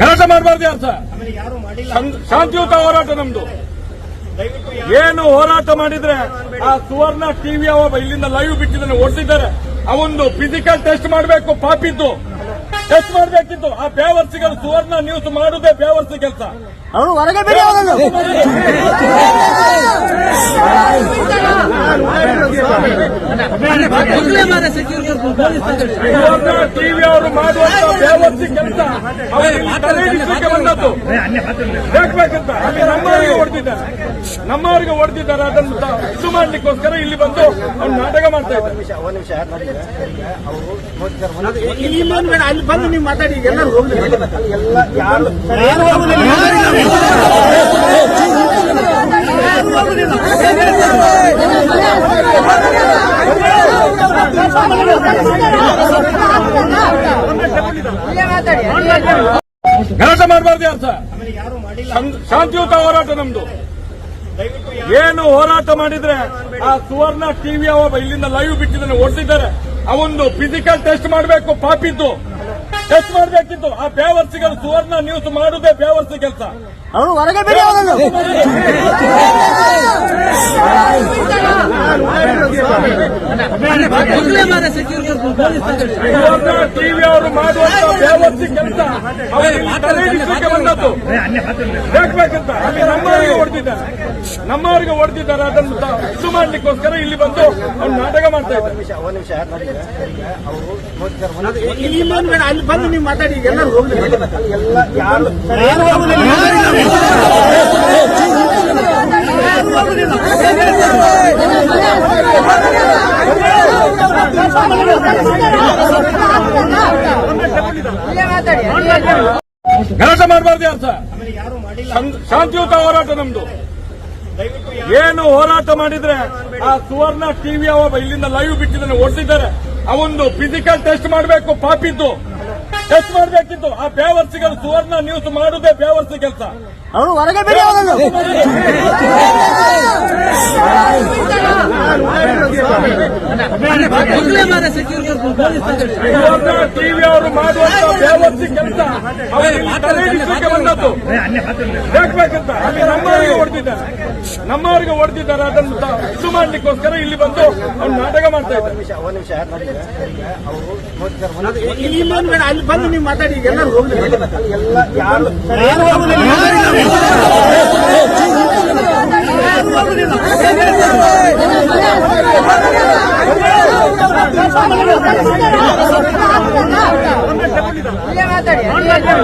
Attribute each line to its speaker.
Speaker 1: ಗಲಾಟೆ ಮಾಡಬಾರ್ದು ಅಂತ. ಶಾಂತಿಯುತ ಹೋರಾಟ ನಮ್ದು. ಏನು ಹೋರಾಟ ಮಾಡಿದ್ರೆ ಆ ಸುವರ್ಣ ಟಿವಿ ಅವ ಇಲ್ಲಿಂದ ಲೈವ್ ಬಿಟ್ಟಿದ್ದಾನೆ ಓಡಿಸಿದ್ದಾರೆ ಅವೊಂದು ಫಿಸಿಕಲ್ ಟೆಸ್ಟ್ ಮಾಡಬೇಕು ಪಾಪಿದ್ದು. ಟೆಸ್ಟ್ ಮಾಡಬೇಕಿತ್ತು. ಆ ಬೇವರ್ಸಿಗಳು ಸುವರ್ಣ ನ್ಯೂಸ್ ಮಾಡುದೇ ಬೇವರ್ಸಿ ಕೆಲಸ.
Speaker 2: ಅವನು ಹೊರಗೆ ಬಿಡಿ
Speaker 1: ಸುವರ್ಣ ಟಿವಿ ಅವರು ಮಾಡುವಂತ ಬೇವರ್ಸಿ ಕೆಲಸ ಅವರಿಗೆ ಬಂದದ್ದು ಅಲ್ಲಿ ನಮ್ಮವರಿಗೆ ಹೊಡೆದಿದ್ದಾರೆ ನಮ್ಮವರಿಗೆ ಹೊಡೆದಿದ್ದಾರೆ ಅದನ್ನು ಇದು ಮಾಡ್ಲಿಕ್ಕೋಸ್ಕರ ಇಲ್ಲಿ ಬಂದು ಅವ್ನು ನಾಟಕ ಮಾಡ್ತಾ ಇದ್ದಾರೆ
Speaker 2: ಅಲ್ಲಿ ಬಂದು ನೀವು ಮಾತಾಡಿ ಎಲ್ಲರೂ ಎಲ್ಲ ಯಾರು ಯಾರು ಹೋಗುದಿಲ್ಲ ಯಾರು ಹೋಗುದಿಲ್ಲ
Speaker 1: ಗಲಾಟೆ ಮಾಡಬಾರ್ದು ಯಾರು ಸರ್? ಶಾಂತ- ಶಾಂತಿಯುತ ಹೋರಾಟ ನಮ್ದು. ಏನು ಹೋರಾಟ ಮಾಡಿದ್ರೆ ಆ ಸುವರ್ಣ ಟಿವಿ ಅವ ಇಲ್ಲಿಂದ ಲೈವ್ ಬಿಟ್ಟಿದ್ದಾನೆ ಓಡಿಸಿದ್ದಾರೆ ಅವೊಂದು ಫಿಸಿಕಲ್ ಟೆಸ್ಟ್ ಮಾಡಬೇಕು ಪಾಪಿದ್ದು. ಟೆಸ್ಟ್ ಮಾಡಬೇಕಿತ್ತು. ಆ ಬೇವರ್ಸಿಗಳು ಸುವರ್ಣ ನ್ಯೂಸ್ ಮಾಡುದೇ ಬೇವರ್ಸಿ ಕೆಲಸ.
Speaker 2: ಹೊರಗೆ
Speaker 1: ಟಿವಿ ಅವರು ಮಾಡುವಂತ ಕೆಲಸ ಅಲ್ಲಿ ನಮ್ಮವರಿಗೆ ಹೊಡೆದಿದ್ದಾರೆ ನಮ್ಮವರಿಗೆ ಅದನ್ನು ಇದು ಮಾಡ್ಲಿಕ್ಕೋಸ್ಕರ ಇಲ್ಲಿ ಬಂದು ಅವ್ರು ನಾಟಕ ಮಾಡ್ತಾ ಇದ್ದಾರೆ
Speaker 2: ಅಲ್ಲಿ ಬಂದು ನೀವು ಮಾತಾಡಿ ಎಲ್ಲರೂ ಹೋಗ್ಲಿ ಎಲ್ಲ ಯಾರು ಯಾರು ಹೋಗುದಿಲ್ಲ ಯಾರು ಹೋಗುದಿಲ್ಲ
Speaker 1: ಗಲಾಟೆ ಮಾಡಬಾರ್ದು ಯಾರು ಸರ್ ಶಾಂತಿಯುತ ಹೋರಾಟ ನಮ್ದು. ಏನು ಹೋರಾಟ ಮಾಡಿದ್ರೆ ಆ ಸುವರ್ಣ ಟಿವಿ ಅವ ಇಲ್ಲಿಂದ ಲೈವ್ ಬಿಟ್ಟಿದ್ದಾನೆ ಓಡಿಸಿದ್ದಾರೆ ಅವೊಂದು ಫಿಸಿಕಲ್ ಟೆಸ್ಟ್ ಮಾಡಬೇಕು ಪಾಪಿದ್ದು. ಟೆಸ್ಟ್ ಮಾಡಬೇಕಿತ್ತು. ಆ ಬೇವರ್ಸಿಗಳು ಸುವರ್ಣ ನ್ಯೂಸ್ ಮಾಡುದೇ ಬೇವರ್ಸಿ ಕೆಲಸ. ಟಿವಿ ಅವರು ಮಾಡುವಂತ ಕೆಲಸ ಬಂದದ್ದು. ಅಲ್ಲಿ ನಮ್ಮವರಿಗೆ ಹೊಡೆದಿದ್ದಾರೆ. ನಮ್ಮವರಿಗೆ ಹೊಡೆದಿದ್ದಾರೆ. ಅದನ್ನು ಇದು ಮಾಡ್ಲಿಕ್ಕೋಸ್ಕರ ಇಲ್ಲಿ ಬಂದು ಅವ್ರು ನಾಟಕ ಮಾಡ್ತಾ ಇದ್ದಾರೆ.
Speaker 2: ಅಲ್ಲಿ ಬಂದು ನೀವು ಮಾತಾಡಿ ಎಲ್ಲರೂ ಹೋಗ್ಲಿ ಮಾತಾಡಿ